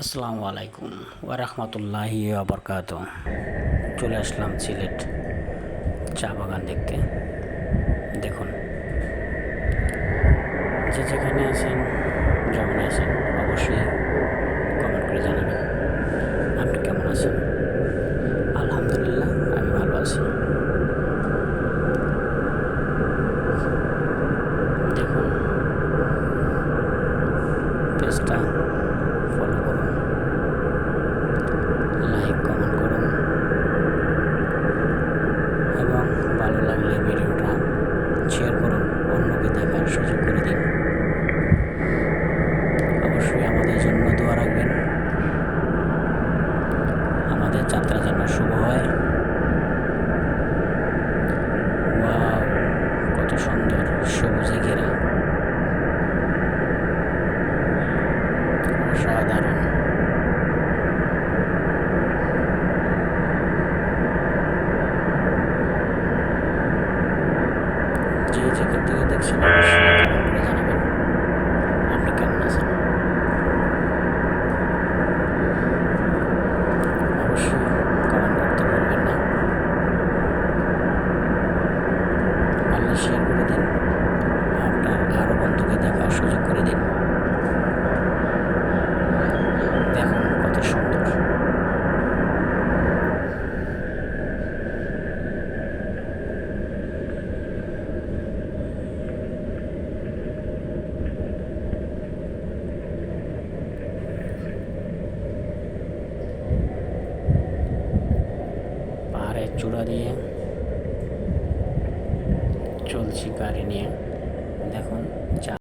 আসসালামু আলাইকুম ওরহমতুল্লাহি আবরকাত চলে আসলাম সিলেট চা বাগান দেখতে। দেখুন, যে যেখানে আছেন, যেমন আছেন, অবশ্যই কমেন্ট করে জানাবেন। আপনি কেমন আছেন? আলহামদুলিল্লাহ, আমি ভালো আছি। দেখুন, পেজটা ফলো করুন লাইক কমেন্ট করুন এবং ভালো লাগলে ভিডিওটা শেয়ার করুন, অন্যকে দেখার সুযোগ করে দিন। অবশ্যই আমাদের জন্য দোয়া রাখবেন। আমাদের যাত্রা যেন শুভ হয়। ওয়াও, কত সুন্দর, সবুজে ঘেরা। অসাধারণ। যে যেখান থেকে দেখছেন, অবশ্যই কমেন্ট করে জানাবেন। আপনি কেমন আছেন? অবশ্যই কমেন্ট করতে পারবেন না। পারলে শেয়ার করে দিন আপনার আরও বন্ধুকে দেখার সুযোগ করে দিন দেখুন কত সুন্দর পাহাড়ের চূড়া দিয়ে চলছি গাড়ি নিয়ে। দেখুন